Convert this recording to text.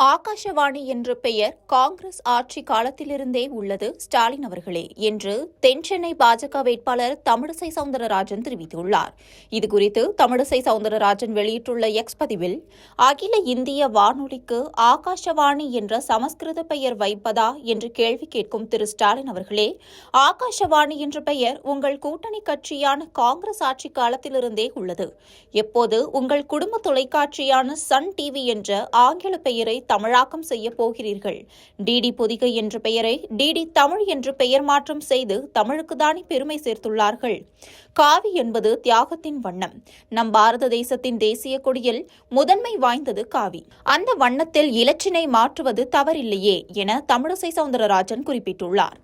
ஆகாஷவாணி என்ற பெயர் காங்கிரஸ் ஆட்சி காலத்திலிருந்தே உள்ளது ஸ்டாலின் அவர்களே என்று தென்சென்னை பாஜக வேட்பாளர் தமிழிசை சவுந்தரராஜன் தெரிவித்துள்ளார். இதுகுறித்து தமிழிசை சவுந்தரராஜன் வெளியிட்டுள்ள எக்ஸ் பதிவில் அகில இந்திய வானொலிக்கு ஆகாஷவாணி என்ற சமஸ்கிருத பெயர் வைப்பதா? என்று கேள்வி கேட்கும் திரு ஸ்டாலின் அவர்களே ஆகாஷவாணி என்ற பெயர் உங்கள் கூட்டணி கட்சியான காங்கிரஸ் ஆட்சி காலத்திலிருந்தே உள்ளது. எப்போது உங்கள் குடும்ப தொலைக்காட்சியான சன் டிவி என்ற ஆங்கில பெயரை தமிழாக்கம் செய்ய போகிறீர்கள். டிடி பொதிகை என்ற பெயரை டிடி தமிழ் என்று பெயர் மாற்றம் செய்து தமிழுக்கு தானே பெருமை சேர்த்துள்ளார்கள். காவி என்பது தியாகத்தின் வண்ணம். நம் பாரத தேசத்தின் தேசிய கொடியில் முதன்மை வாய்ந்தது காவி. அந்த வண்ணத்தில் இலச்சினை மாற்றுவது தவறில்லையே என தமிழிசை சவுந்தரராஜன் குறிப்பிட்டுள்ளார்.